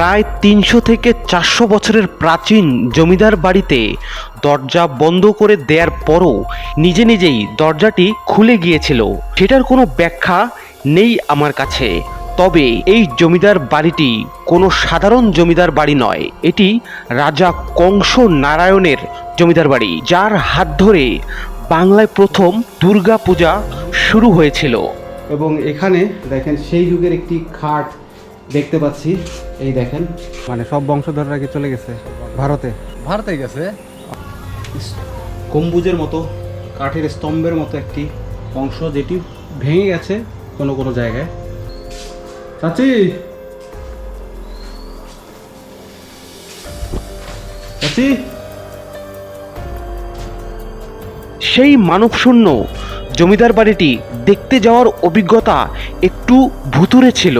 প্রায় তিনশো থেকে চারশো বছরের প্রাচীন জমিদার বাড়িতে দরজা বন্ধ করে দেওয়ার পরও নিজে নিজেই দরজাটি খুলে গিয়েছিল। সেটার কোনো ব্যাখ্যা নেই আমার কাছে। তবে এই জমিদার বাড়িটি কোনো সাধারণ জমিদার বাড়ি নয়। এটি রাজা কংস নারায়ণের জমিদার বাড়ি, যার হাত ধরে বাংলায় প্রথম দুর্গা পূজা শুরু হয়েছিল। এবং এখানে দেখেন সেই যুগের একটি খাট দেখতে পাচ্ছি এই দেখেন। মানে সব বংশধররা কি চলে গেছে ভারতে? ভারতে গেছে। গম্বুজের মতো কাঠের স্তম্ভের মতো একটি অংশ যেটি ভেঙে গেছে কোনো কোনো জায়গায়। চাচি! চাচি! সেই মানবশূন্য জমিদার বাড়িটি দেখতে যাওয়ার অভিজ্ঞতা একটু ভুতুরে ছিল।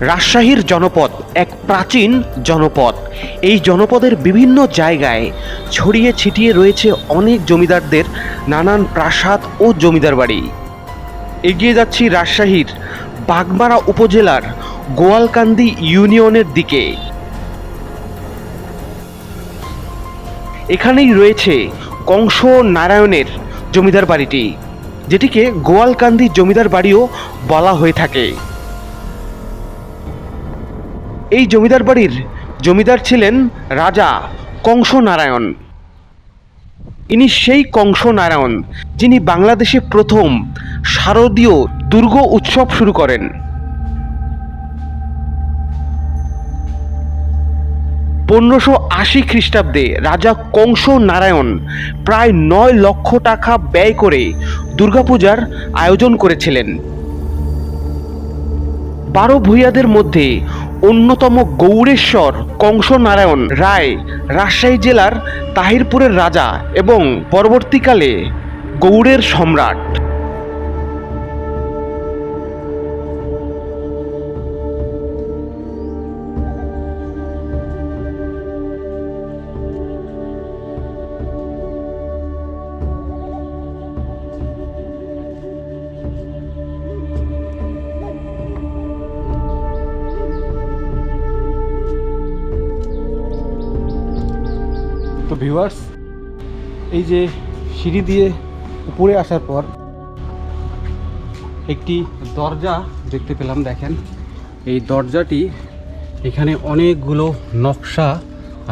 রাজশাহীর জনপদ এক প্রাচীন জনপদ। এই জনপদের বিভিন্ন জায়গায় ছড়িয়ে ছিটিয়ে রয়েছে অনেক জমিদারদের নানান প্রাসাদ ও জমিদার বাড়ি। এগিয়ে যাচ্ছি রাজশাহীর বাগমারা উপজেলার গোয়ালকান্দি ইউনিয়নের দিকে। এখানেই রয়েছে কংস নারায়ণের জমিদার বাড়িটি, যেটিকে গোয়ালকান্দি জমিদার বাড়িও বলা হয়ে থাকে। এই জমিদার বাড়ির জমিদার ছিলেন রাজা কংস নারায়ণ ইনি সেই কংস নারায়ণ যিনি বাংলাদেশে প্রথম শারদীয় দুর্গ উৎসব শুরু করেন। পনেরোশো আশি খ্রিস্টাব্দে রাজা কংস নারায়ণ প্রায় নয় লক্ষ টাকা ব্যয় করে দুর্গাপূজার আয়োজন করেছিলেন। বারো ভূঁইয়াদের মধ্যে অন্যতম গৌরেশ্বর কংস নারায়ণ রায় রাজশাহী জেলার তাহিরপুরের রাজা এবং পরবর্তীকালে গৌড়ের সম্রাট। ভিউয়ার্স এই যে সিঁড়ি দিয়ে উপরে আসার পর একটি দরজা দেখতে পেলাম, দেখেন। এই দরজাটি এখানে অনেকগুলো নকশা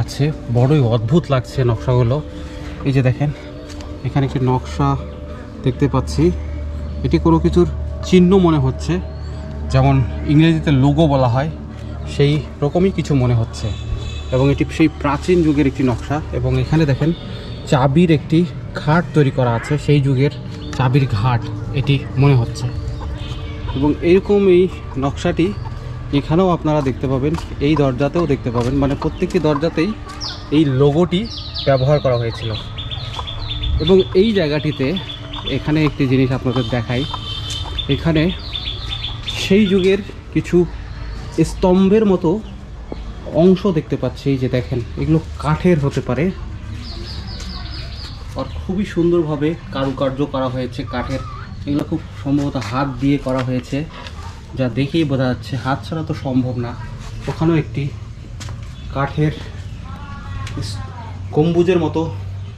আছে। বড়ই অদ্ভুত লাগছে নকশাগুলো। এই যে দেখেন, এখানে একটি নকশা দেখতে পাচ্ছি। এটি কোনো কিছুর চিহ্ন মনে হচ্ছে, যেমন ইংরেজিতে লোগো বলা হয়, সেই রকমই কিছু মনে হচ্ছে। এবং এটি সেই প্রাচীন যুগের একটি নকশা। এবং এখানে দেখেন চাবির একটি ঘাট তৈরি করা আছে, সেই যুগের চাবির ঘাট, এটি মনে হচ্ছে। এবং এরকম এই নকশাটি এখানেও আপনারা দেখতে পাবেন, এই দরজাতেও দেখতে পাবেন মানে প্রত্যেকটি দরজাতেই এই লোগোটি ব্যবহার করা হয়েছিল। এবং এই জায়গাটিতে এখানে একটি জিনিস আপনাদের দেখাই, এখানে সেই যুগের কিছু স্তম্ভের মতো অংশ দেখতে পাচ্ছি এই যে দেখেন, এগুলো কাঠের হতে পারে। আর খুবই সুন্দরভাবে কারুকার্য করা হয়েছে কাঠের। এগুলো খুব সম্ভবত হাত দিয়ে করা হয়েছে। যা দেখেই বোঝা যাচ্ছে, হাত ছাড়া তো সম্ভব না। ওখানেও একটি কাঠের গম্বুজের মতো,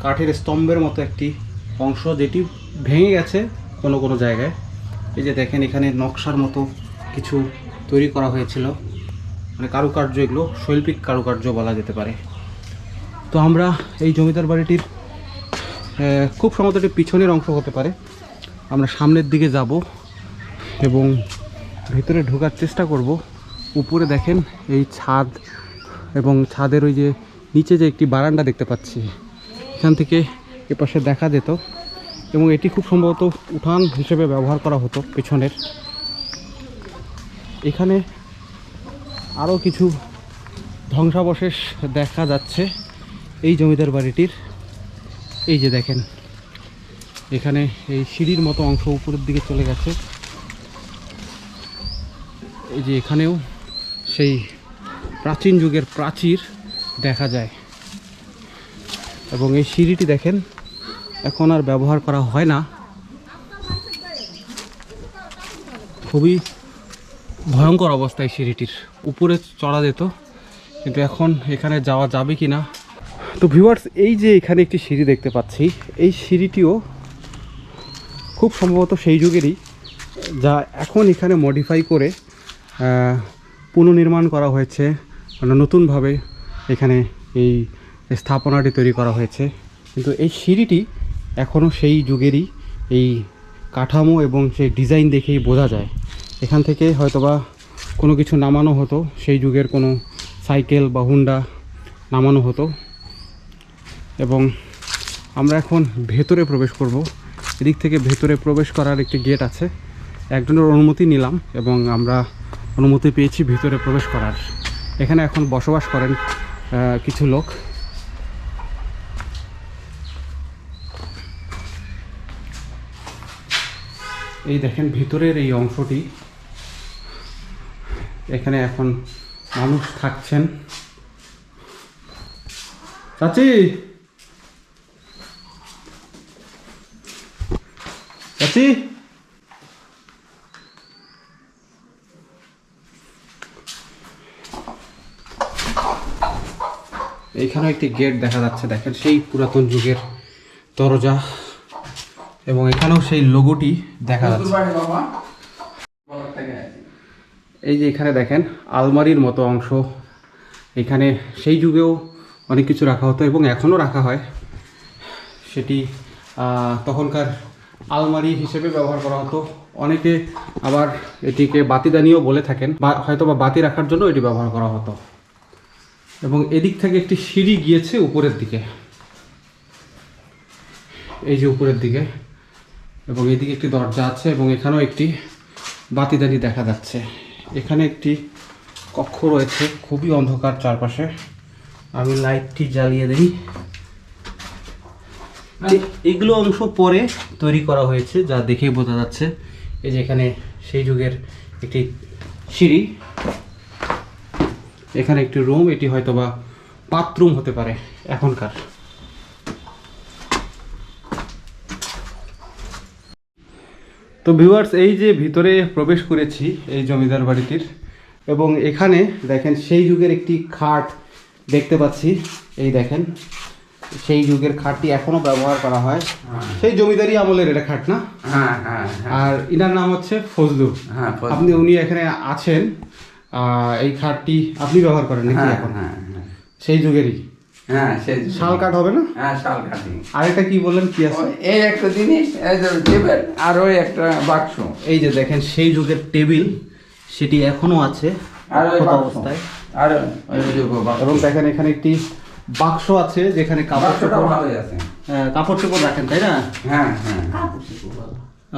কাঠের স্তম্ভের মতো একটি অংশ যেটি ভেঙে গেছে কোনো কোনো জায়গায়। এই যে দেখেন, এখানে নকশার মতো কিছু তৈরি করা হয়েছিল। মানে কারুকার্য এগুলো, শৈল্পিক কারুকার্য বলা যেতে পারে। তো আমরা এই জমিদার বাড়িটির খুব সম্ভবত এটি পিছনের অংশ হতে পারে। আমরা সামনের দিকে যাব এবং ভিতরে ঢোকার চেষ্টা করব। উপরে দেখেন এই ছাদ এবং ছাদের ওই যে নিচে যে একটি বারান্দা দেখতে পাচ্ছি। এখান থেকে এপাশে দেখা যেত এবং এটি খুব সম্ভবত উঠান হিসেবে ব্যবহার করা হতো পেছনের। এখানে আরও কিছু ধ্বংসাবশেষ দেখা যাচ্ছে এই জমিদার বাড়িটির। এই যে দেখেন, এখানে এই সিঁড়ির মতো অংশ উপরের দিকে চলে গেছে। এই যে এখানেও সেই প্রাচীন যুগের প্রাচীর দেখা যায়। এবং এই সিঁড়িটি দেখেন, এখন আর ব্যবহার করা হয় না। খুবই ভয়ঙ্কর অবস্থায় সিঁড়িটির। উপরে চড়া যেত, কিন্তু এখন এখানে যাওয়া যাবে কি না? তো ভিউয়ার্স এই যে এখানে একটি সিঁড়ি দেখতে পাচ্ছি, এই সিঁড়িটিও খুব সম্ভবত সেই যুগেরই, যা এখন এখানে মডিফাই করে পুনর্নির্মাণ করা হয়েছে মানে নতুনভাবে এখানে এই স্থাপনাটি তৈরি করা হয়েছে। কিন্তু এই সিঁড়িটি এখনও সেই যুগেরই এই কাঠামো এবং সেই ডিজাইন দেখেই বোঝা যায়। এখান থেকে হয়তোবা কোনো কিছু নামানো হতো, সেই যুগের কোনো সাইকেল বা হুন্ডা নামানো হতো। এবং আমরা এখন ভেতরে প্রবেশ করব। এদিক থেকে ভেতরে প্রবেশ করার একটি গেট আছে। একজনের অনুমতি নিলাম এবং আমরা অনুমতি পেয়েছি ভিতরে প্রবেশ করার। এখানে এখন বসবাস করেন কিছু লোক। এই দেখেন, ভিতরের এই অংশটি এখানে এখন মানুষ থাকছেন। চাচি! চাচি! এইখানে একটি গেট দেখা যাচ্ছে, দেখেন, সেই পুরাতন যুগের দরজা এবং এখানেও সেই লোগোটি দেখা যাচ্ছে। এই যে এখানে দেখেন, আলমারির মতো অংশ। এখানে সেই যুগেও অনেক কিছু রাখা হতো এবং এখনও রাখা হয়। সেটি তখনকার আলমারি হিসেবে ব্যবহার করা হতো। অনেকে আবার এটিকে বাতিদানিও বলে থাকেন, বা হয়তো বা বাতি রাখার জন্য এটি ব্যবহার করা হতো। এবং এদিক থেকে একটি সিঁড়ি গিয়েছে উপরের দিকে। এই যে উপরের দিকে। এবং এদিকে একটি দরজা আছে এবং এখানেও একটি বাতিদানি দেখা যাচ্ছে। এখানে একটি কক্ষ রয়েছে, খুবই অন্ধকার চারপাশে। আমি লাইটটি জ্বালিয়ে দিই। এগুলো অংশ পরে তৈরি করা হয়েছে, যা দেখেই বোঝা যাচ্ছে। এই যে এখানে সেই যুগের একটি সিঁড়ি। এখানে একটি রুম, এটি হয়তোবা বাথরুম হতে পারে এখনকার। তো ভিউয়ার্স এই যে ভিতরে প্রবেশ করেছি এই জমিদার বাড়িটির এবং এখানে দেখেন সেই যুগের একটি খাট দেখতে পাচ্ছি এই দেখেন সেই যুগের খাটটি এখনও ব্যবহার করা হয়। সেই জমিদারি আমলের এটা খাট না? হ্যাঁ হ্যাঁ হ্যাঁ। আর ইনার নাম হচ্ছে ফজলু হ্যাঁ, আপনি উনি এখানে আছেন এই খাটটি আপনি ব্যবহার করেন নাকি হ্যাঁ এখন? হ্যাঁ হ্যাঁ। সেই যুগেরই। হ্যাঁ সেই শাল কাঠ হবে না? হ্যাঁ শাল কাঠি আরেকটা কি বললেন কি আছে? এই একটা জিনিস এই যে টেবিল আর ওই একটা বাক্স। এই যে দেখেন সেই যুগের টেবিল সেটি এখনও আছে আর ওই অক্ষত বাক্স। অবস্থায়। আর এবং দেখেন এখানে একটি বাক্স আছে যেখানে কাপড় চোপড় আছে। কাপড় চোপড় রাখেন তাই না? হ্যাঁ হ্যাঁ।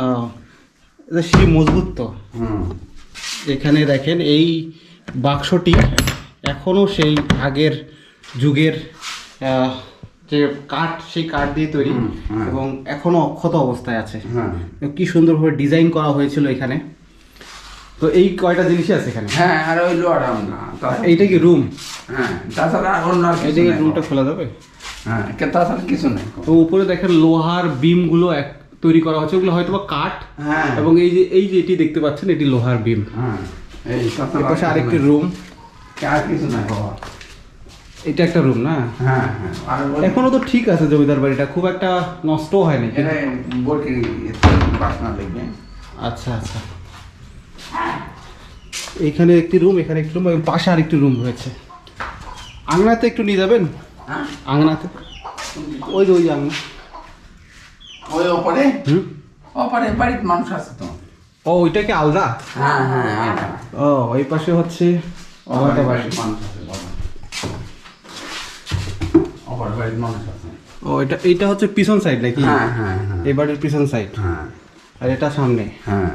ও, মজবুত তো। এখানে দেখেন এই বাক্সটি এখনও সেই আগের যুগের যে কাঠ সেই কাঠ দিয়ে তৈরি হ্যাঁ। এবং এখনও অক্ষত অবস্থায় আছে। হ্যাঁ। কি সুন্দরভাবে ডিজাইন করা হয়েছিল এখানে? তো এই কয়টা জিনিসই আছে এখানে? হ্যাঁ আর ওই লোয়ার না এইটা কি রুম হ্যাঁ তাছাড়া অন্য আর এই কিছু যে রুমটা খোলা যাবে? হ্যাঁ তাছাড়া কিছু নাই। তো উপরে দেখেন লোহার বিমগুলো এক- তৈরি করা হচ্ছে ওগুলো হয়তো বা কাঠ হ্যাঁ। এবং এই যে এই যে এটি দেখতে পাচ্ছেন এটি লোহার বিম। হ্যাঁ এই তাছাড়া পাশে আরেকটি। রুম আর কিছু নাই বাবা। এটা একটা রুম না? হ্যাঁ হ্যাঁ। এখনও তো ঠিক আছে জমিদার বাড়িটা খুব একটা নষ্ট হয়নি। আচ্ছা আচ্ছা। এইখানে একটি রুম এখানে একটি রুম এবং পাশে আরেকটি রুম রয়েছে। আংনাতে একটু নিয়ে যাবেন? হ্যাঁ। আংনাতে ওই যে ওই আংনা ওই ওপরে? হুম। ওপরে বাড়ির মানুষ আছে তো। ও ওইটা কি আলাদা? হ্যাঁ হ্যাঁ আলাদা। ও ওই পাশে হচ্ছে আলাদা বাড়ির বাড়ি। মানুষ আছে। বাড়ির মানুষ আছে ও এটা এইটা হচ্ছে পিছন সাইড নাকি? হ্যাঁ হ্যাঁ হ্যাঁ। এই বাড়ির পিছন সাইড হ্যাঁ। আর এটা সামনে। হ্যাঁ।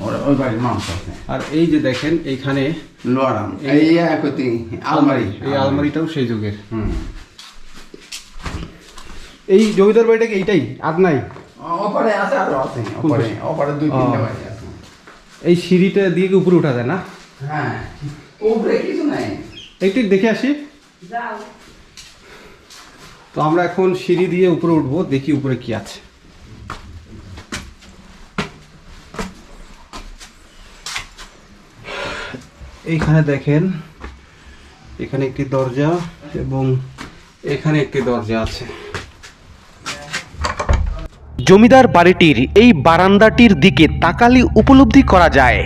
ওর- ওই বাড়ির মানুষ আছে আর এই যে দেখেন এইখানে লোয়ারাম এই- একতি আলমারি। এই আলমারিটাও সেই যুগের। হুম। এই জমিদার বাড়িটা কি এইটাই আর নাই? ওপরে আছে আরও আছে। ওপরে ওপরে দুই তিনটা বাড়ি আছে। এই সিঁড়িটা দিয়ে কি উপরে উঠা যায় না? হ্যাঁ। উপরে কিছু নাই। একটু দেখে আসি। তো আমরা এখন সিঁড়ি দিয়ে উপরে উঠবো, দেখি উপরে কি আছে। এইখানে দেখেন, এখানে একটি দরজা এবং এখানে একটি দরজা আছে। জমিদার বাড়িটির এই বারান্দাটির দিকে তাকালি উপলব্ধি করা যায়,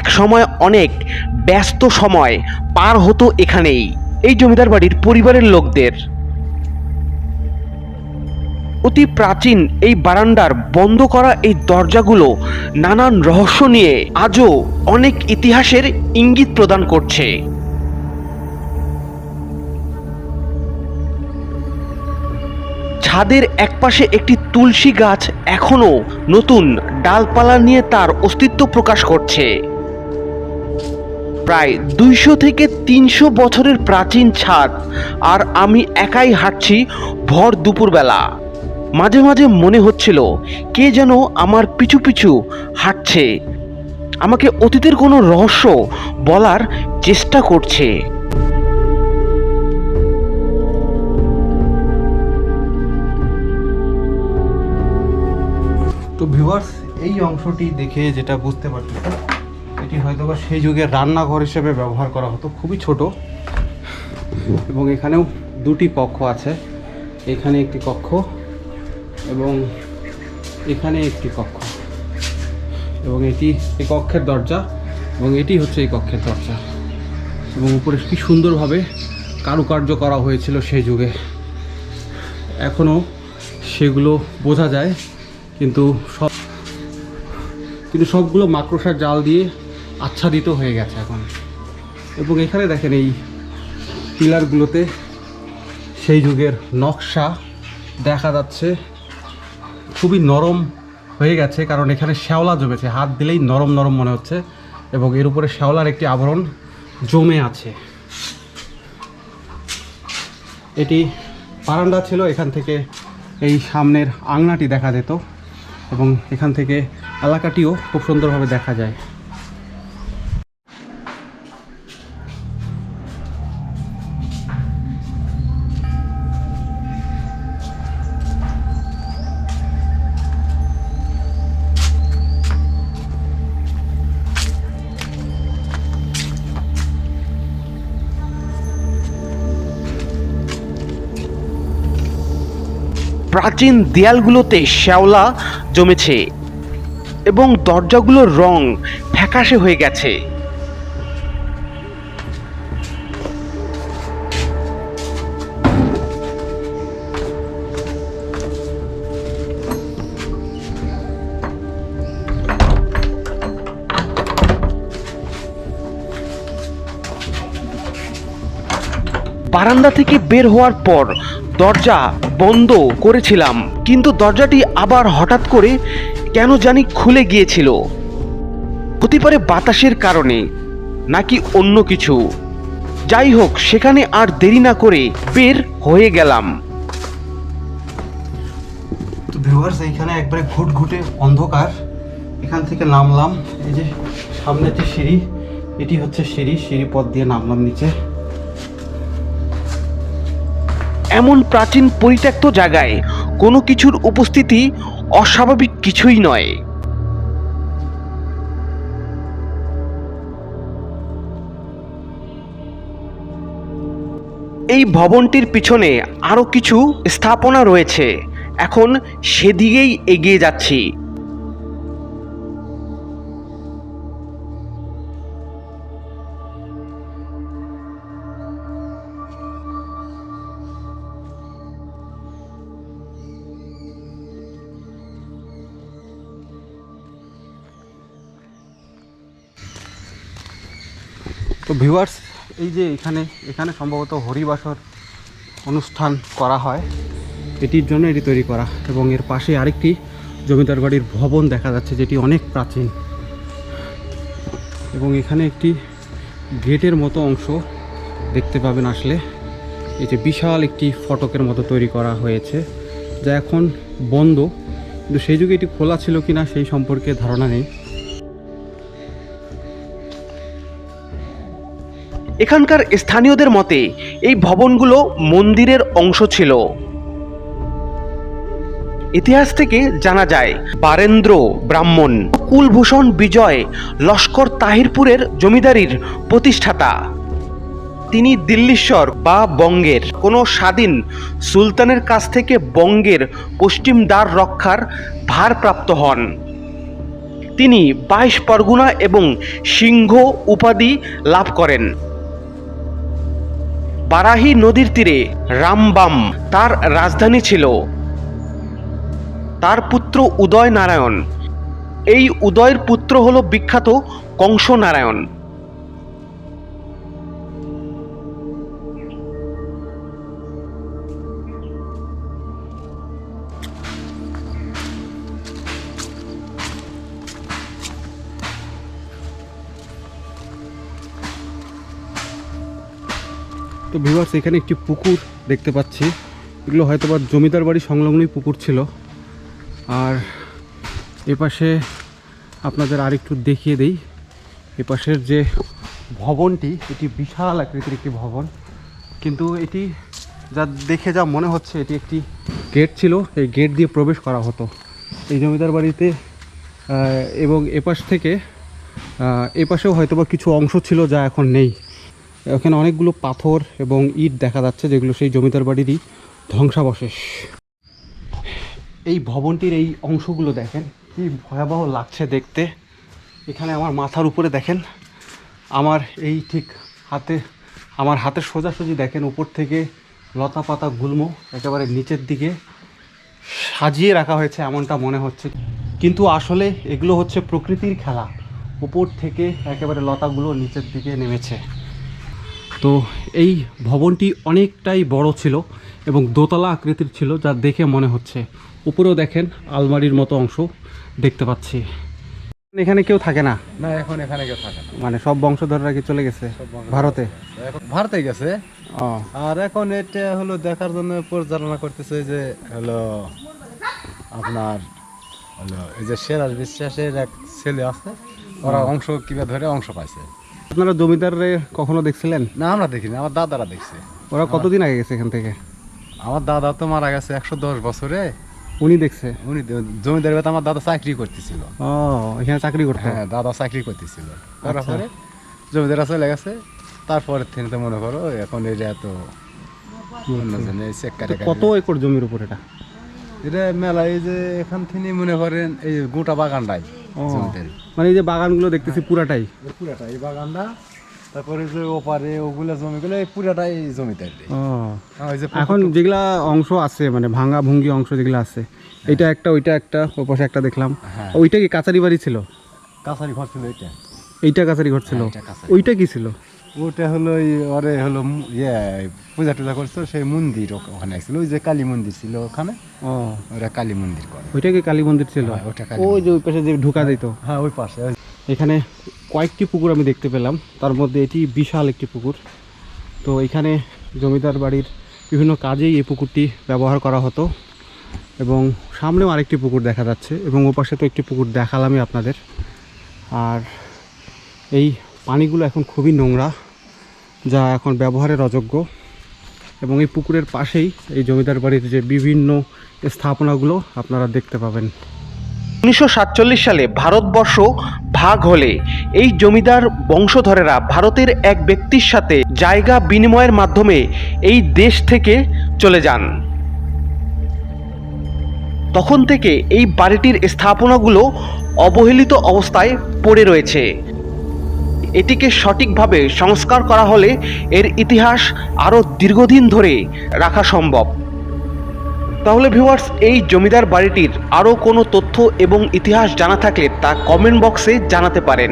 এক সময় অনেক ব্যস্ত সময় পার হতো এখানেই। এই জমিদার বাড়ির পরিবারের লোকদের অতি প্রাচীন এই বারান্দার বন্ধ করা এই দরজাগুলো নানান রহস্য নিয়ে আজও অনেক ইতিহাসের ইঙ্গিত প্রদান করছে। ছাদের একপাশে একটি তুলসী গাছ এখনও নতুন ডালপালা নিয়ে তার অস্তিত্ব প্রকাশ করছে। প্রায় দুইশো থেকে তিনশো বছরের প্রাচীন ছাদ, আর আমি একাই হাঁটছি ভর দুপুরবেলা। মাঝে মাঝে মনে হচ্ছিল, কে যেন আমার পিছু পিছু হাঁটছে। আমাকে অতীতের কোনো রহস্য বলার চেষ্টা করছে। তো ভিউয়ার্স, এই অংশটি দেখে যেটা বুঝতে পারছি এটি হয়তো বা সেই যুগের রান্নাঘর হিসেবে ব্যবহার করা হতো, খুবই ছোট। এবং এখানেও দুটি কক্ষ আছে। এখানে একটি কক্ষ এবং এখানে একটি কক্ষ। এবং এটি এই কক্ষের দরজা এবং এটি হচ্ছে এই কক্ষের দরজা। এবং উপরে কি সুন্দরভাবে কারুকার্য করা হয়েছিল সেই যুগে। এখনও সেগুলো বোঝা যায়, কিন্তু সব কিন্তু সবগুলো মাকড়সার জাল দিয়ে আচ্ছাদিত হয়ে গেছে এখন। এবং এখানে দেখেন এই পিলারগুলোতে সেই যুগের নকশা দেখা যাচ্ছে। খুবই নরম হয়ে গেছে, কারণ এখানে শ্যাওলা জমেছে। হাত দিলেই নরম নরম মনে হচ্ছে এবং এর উপরে শ্যাওলার একটি আবরণ জমে আছে। এটি বারান্দা ছিল, এখান থেকে এই সামনের আংনাটি দেখা যেত এবং এখান থেকে এলাকাটিও খুব সুন্দরভাবে দেখা যায়। প্রাচীন দেয়ালগুলোতে শ্যাওলা জমেছে এবং দরজাগুলোর রং ফ্যাকাশে হয়ে গেছে। বারান্দা থেকে বের হওয়ার পর দরজা বন্ধ করেছিলাম, কিন্তু দরজাটি আবার হঠাৎ করে কেন জানি খুলে গিয়েছিল। হতে পারে বাতাসের কারণে, নাকি অন্য কিছু। যাই হোক, সেখানে আর দেরি না করে বের হয়ে গেলাম। তো ভিউয়ার্স এইখানে একবারে ঘুটঘুটে অন্ধকার। এখান থেকে নামলাম, এই যে সামনে যে সিঁড়ি, এটি হচ্ছে সিঁড়ি সিঁড়ি পথ দিয়ে নামলাম নিচে। এমন প্রাচীন পরিত্যক্ত জায়গায় কোনো কিছুর উপস্থিতি অস্বাভাবিক কিছুই নয়। এই ভবনটির পিছনে আরও কিছু স্থাপনা রয়েছে। এখন সেদিকেই এগিয়ে যাচ্ছি। তো ভিউয়ার্স, এই যে এখানে এখানে সম্ভবত হরিবাসর অনুষ্ঠান করা হয়। এটির জন্য এটি তৈরি করা এবং এর পাশে আরেকটি জমিদার বাড়ির ভবন দেখা যাচ্ছে, যেটি অনেক প্রাচীন। এবং এখানে একটি গেটের মতো অংশ দেখতে পাবেন আসলে। এই যে বিশাল একটি ফটকের মতো তৈরি করা হয়েছে, যা এখন বন্ধ। কিন্তু সেই যুগে এটি খোলা ছিল কিনা সেই সম্পর্কে ধারণা নেই। এখানকার স্থানীয়দের মতে, এই ভবনগুলো মন্দিরের অংশ ছিল। ইতিহাস থেকে জানা যায়, বারেন্দ্র ব্রাহ্মণ, কুলভূষণ বিজয়, লস্কর তাহিরপুরের জমিদারির প্রতিষ্ঠাতা। তিনি দিল্লীশ্বর বা বঙ্গের, কোনো স্বাধীন সুলতানের কাছ থেকে বঙ্গের পশ্চিম দ্বার রক্ষার ভারপ্রাপ্ত হন। তিনি বাইশ পরগুনা এবং সিংহ উপাধি লাভ করেন। বারাহি নদীর তীরে রামবাম তার রাজধানী ছিল। তার পুত্র উদয় নারায়ণ এই উদয়ের পুত্র হল বিখ্যাত কংস নারায়ণ ভিউয়ার্স এখানে একটি পুকুর দেখতে পাচ্ছি। এগুলো হয়তো বা জমিদার বাড়ি সংলগ্নই পুকুর ছিল। আর এপাশে আপনাদের আরেকটু দেখিয়ে দেই। এপাশের যে ভবনটি, এটি বিশাল আকৃতির একটি ভবন। কিন্তু এটি যা দেখে যা মনে হচ্ছে, এটি একটি গেট ছিল। এই গেট দিয়ে প্রবেশ করা হতো। এই জমিদার বাড়িতে এবং এপাশ থেকে এপাশেও হয়তো বা কিছু অংশ ছিল যা এখন নেই। এখানে অনেকগুলো পাথর এবং ইট দেখা যাচ্ছে, যেগুলো সেই জমিদার বাড়িরই ধ্বংসাবশেষ। এই ভবনটির এই অংশগুলো দেখেন, কি ভয়াবহ লাগছে দেখতে। এখানে আমার মাথার উপরে দেখেন, আমার এই ঠিক হাতে, আমার হাতের সোজাসুজি দেখেন, উপর থেকে লতা পাতা গুল্ম একেবারে নিচের দিকে সাজিয়ে রাখা হয়েছে এমনটা মনে হচ্ছে। কিন্তু আসলে এগুলো হচ্ছে প্রকৃতির খেলা। উপর থেকে একেবারে লতাগুলো নিচের দিকে নেমেছে। তো এই ভবনটি অনেকটাই বড় ছিল এবং দোতলা আকৃতির ছিল যা দেখে মনে হচ্ছে। উপরেও দেখেন আলমারির মতো অংশ দেখতে পাচ্ছি। এখানে কেউ থাকে না? না এখন এখানে কেউ থাকে না। মানে সব বংশধররা কি চলে গেছে? ভারতে? এখন ভারতে গেছে। আর এখন এটা হলো দেখার জন্য পরিচালনা করতেছে যে হলো আপনার হলো এই যে সেরাজ বিশ্বাসের এক ছেলে আছে ওরা অংশ কিবা ধরে অংশ পাইছে। আপনারা জমিদারে কখনো দেখছিলেন? না আমরা দেখিনি আমার দাদারা দেখছে। ওরা কতদিন আগে গেছে এখান থেকে? আমার দাদা তো মারা গেছে একশো দশ বছরে। উনি দেখছে? উনি জমিদার বেতা আমার দাদা চাকরি করতেছিল। ও এখানে চাকরি করতো? হ্যাঁ দাদা চাকরি করতেছিল। করার পরে জমিদারা চলে গেছে। তারপরে থেকে তো মনে করো এখন এটা তো অন্যজনে চেক তো কত একর জমির উপর এটা? এটা মেলা এই যে এখান থেকে মনে করেন এই গোটা বাগানটাই। মানে এই যে বাগানগুলো দেখতেছি পুরাটাই। পুরাটা এই বাগানটা তারপরে যে ওপারে ওগুলা জমিগুলো এই পুরাটাই জমিদার। ওই যে এখন যেগুলা অংশ আছে মানে ভাঙা ভুঙ্গি অংশ যেগুলো আছে এটা একটা ওইটা একটা ওই পাশে একটা দেখলাম। হ্যাঁ। ওইটা কি কাচারি বাড়ি ছিল? কাছারি ঘর ছিল এটা এইটা কাছারি ঘর ছিল। হ্যাঁ। ওইটা কি ছিল? ওটা হলো এই ওরে হলো ইয়ে পূজা টুজা করছিল সেই মন্দির ওখানে ছিল ওই যে কালী মন্দির ছিল ওখানে ও। ওরা কালী মন্দির করে। ওইটা কি কালী মন্দির ছিল? হ্যাঁ, ওটা ওই যে ওই পাশে যে ঢুকা দিত। হ্যাঁ ওই পাশে। এখানে কয়েকটি পুকুর আমি দেখতে পেলাম। তার মধ্যে এটি বিশাল একটি পুকুর। তো এখানে জমিদার বাড়ির বিভিন্ন কাজেই এই পুকুরটি ব্যবহার করা হতো। এবং সামনেও আরেকটি পুকুর দেখা যাচ্ছে এবং ওপাশে তো একটি পুকুর দেখালামই আপনাদের। আর এই পানিগুলো এখন খুবই নোংরা, যা এখন ব্যবহারের অযোগ্য। এবং এই পুকুরের পাশেই এই জমিদার বাড়ির যে বিভিন্ন স্থাপনাগুলো আপনারা দেখতে পাবেন। উনিশশো সাতচল্লিশ সালে ভারতবর্ষ ভাগ হলে এই জমিদার বংশধরেরা ভারতের এক ব্যক্তির সাথে জায়গা বিনিময়ের মাধ্যমে এই দেশ থেকে চলে যান। তখন থেকে এই বাড়িটির স্থাপনাগুলো অবহেলিত অবস্থায় পড়ে রয়েছে। এটিকে সঠিকভাবে সংস্কার করা হলে এর ইতিহাস আরও দীর্ঘদিন ধরে রাখা সম্ভব। তাহলে ভিউয়ার্স এই জমিদার বাড়িটির আরও কোনো তথ্য এবং ইতিহাস জানা থাকলে তা কমেন্ট বক্সে জানাতে পারেন।